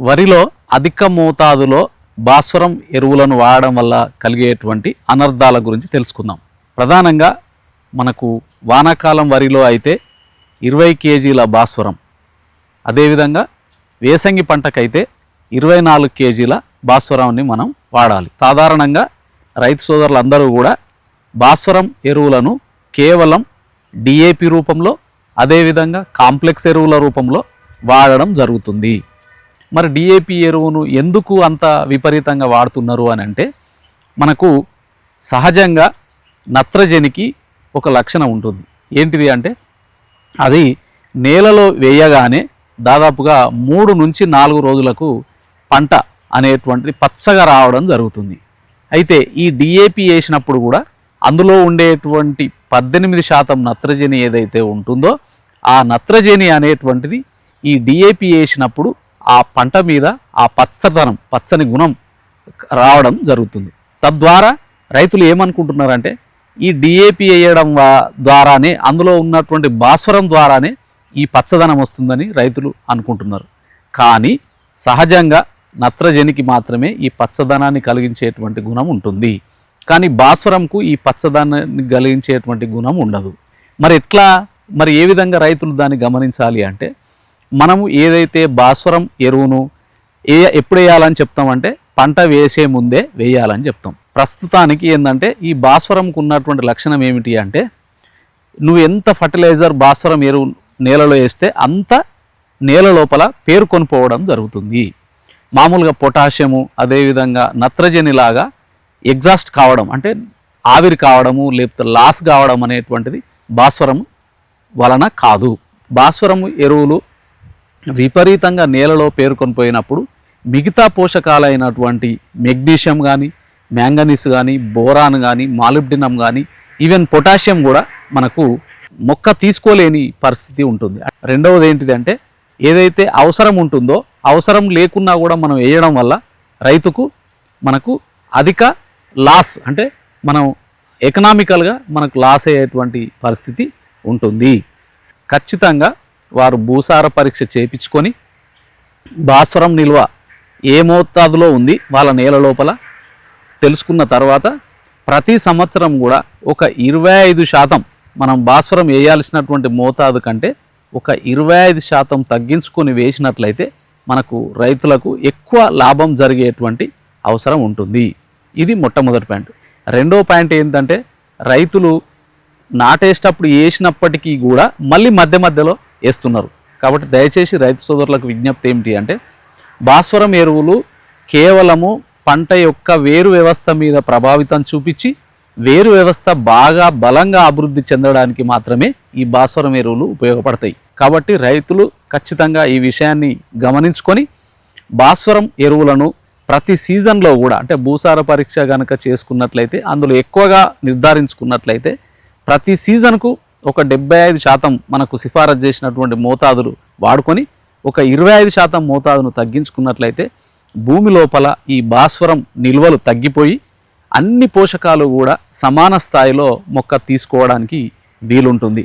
వరిలో అధిక మోతాదులో భాస్వరం ఎరువులను వాడడం వల్ల కలిగేటువంటి అనర్థాల గురించి తెలుసుకుందాం. ప్రధానంగా మనకు వానాకాలం వరిలో అయితే ఇరవై కేజీల భాస్వరం అదేవిధంగా వేసంగి పంటకైతే ఇరవై నాలుగు కేజీల భాస్వరాన్ని మనం వాడాలి. సాధారణంగా రైతు సోదరులందరూ కూడా భాస్వరం ఎరువులను కేవలం డిఏపి రూపంలో అదేవిధంగా కాంప్లెక్స్ ఎరువుల రూపంలో వాడడం జరుగుతుంది. మరి డిఏపి ఎరువును ఎందుకు అంత విపరీతంగా వాడుతున్నారు అని అంటే మనకు సహజంగా నత్రజనికి ఒక లక్షణం ఉంటుంది. ఏంటిది అంటే అది నేలలో వేయగానే దాదాపుగా మూడు నుంచి నాలుగు రోజులకు పంట అనేటువంటిది పచ్చగా రావడం జరుగుతుంది. అయితే ఈ డిఏపి వేసినప్పుడు కూడా అందులో ఉండేటువంటి పద్దెనిమిది శాతం నత్రజని ఏదైతే ఉంటుందో ఆ నత్రజని అనేటువంటిది ఈ డిఏపి వేసినప్పుడు ఆ పంట మీద ఆ పచ్చదనం పచ్చని గుణం రావడం జరుగుతుంది. తద్వారా రైతులు ఏమనుకుంటున్నారంటే ఈ డిఏపి వేయడం ద్వారానే అందులో ఉన్నటువంటి భాస్వరం ద్వారానే ఈ పచ్చదనం వస్తుందని రైతులు అనుకుంటున్నారు. కానీ సహజంగా నత్రజనికి మాత్రమే ఈ పచ్చదనాన్ని కలిగించేటువంటి గుణం ఉంటుంది. కానీ భాస్వరంకు ఈ పచ్చదనాన్ని కలిగించేటువంటి గుణం ఉండదు. మరి ఎట్లా మరి ఏ విధంగా రైతులు దాన్ని గమనించాలి అంటే మనము ఏదైతే భాస్వరం ఎరువును ఏ ఎప్పుడు వేయాలని చెప్తామంటే పంట వేసే ముందే వేయాలని చెప్తాం. ప్రస్తుతానికి ఏంటంటే ఈ భాస్వరంకు ఉన్నటువంటి లక్షణం ఏమిటి అంటే నువ్వు ఎంత ఫర్టిలైజర్ భాస్వరం ఎరువు నేలలో వేస్తే అంత నేల లోపల పేరుకొని పోవడం జరుగుతుంది. మామూలుగా పొటాషియము అదేవిధంగా నత్రజని లాగా ఎగ్జాస్ట్ కావడం అంటే ఆవిరి కావడము లేకపోతే లాస్ కావడం అనేటువంటిది భాస్వరం వలన కాదు. భాస్వరం ఎరువులు విపరీతంగా నేలలో పేరుకొని పోయినప్పుడు మిగతా పోషకాలైనటువంటి మెగ్నీషియం కానీ మ్యాంగనీస్ కానీ బోరాన్ కానీ మాలిబ్డినం కానీ ఈవెన్ పొటాషియం కూడా మనకు మొక్క తీసుకోలేని పరిస్థితి ఉంటుంది. రెండవది ఏంటిది అంటే ఏదైతే అవసరం ఉంటుందో అవసరం లేకున్నా కూడా మనం వేయడం వల్ల రైతుకు మనకు అధిక లాస్ అంటే మనం ఎకనామికల్గా మనకు లాస్ అయ్యేటువంటి పరిస్థితి ఉంటుంది. ఖచ్చితంగా వారు భూసార పరీక్ష చేపించుకొని భాస్వరం నిల్వ ఏ మోతాదులో ఉంది వాళ్ళ నేల లోపల తెలుసుకున్న తర్వాత ప్రతి సంవత్సరం కూడా ఒక ఇరవై ఐదు శాతం మనం భాస్వరం వేయాల్సినటువంటి మోతాదు కంటే ఒక ఇరవై ఐదు శాతం తగ్గించుకొని వేసినట్లయితే మనకు రైతులకు ఎక్కువ లాభం జరిగేటువంటి అవసరం ఉంటుంది. ఇది మొట్టమొదటి పాయింట్. రెండో పాయింట్ ఏంటంటే రైతులు నాటేసేటప్పుడు వేసినప్పటికీ కూడా మళ్ళీ మధ్య మధ్యలో వేస్తున్నారు. కాబట్టి దయచేసి రైతు సోదరులకు విజ్ఞప్తి ఏమిటి అంటే భాస్వరం ఎరువులు కేవలము పంట యొక్క వేరు వ్యవస్థ మీద ప్రభావితం చూపించి వేరు వ్యవస్థ బాగా బలంగా అభివృద్ధి చెందడానికి మాత్రమే ఈ భాస్వరం ఎరువులు ఉపయోగపడతాయి. కాబట్టి రైతులు ఖచ్చితంగా ఈ విషయాన్ని గమనించుకొని భాస్వరం ఎరువులను ప్రతి సీజన్లో కూడా అంటే భూసార పరీక్ష కనుక చేసుకున్నట్లయితే అందులో ఎక్కువగా నిర్ధారించుకున్నట్లయితే ప్రతి సీజన్కు ఒక డెబ్బై ఐదు శాతం మనకు సిఫారసు చేసినటువంటి మోతాదులు వాడుకొని ఒక ఇరవై ఐదు శాతం మోతాదును తగ్గించుకున్నట్లయితే భూమి లోపల ఈ భాస్వరం నిల్వలు తగ్గిపోయి అన్ని పోషకాలు కూడా సమాన స్థాయిలో మొక్క తీసుకోవడానికి వీలుంటుంది.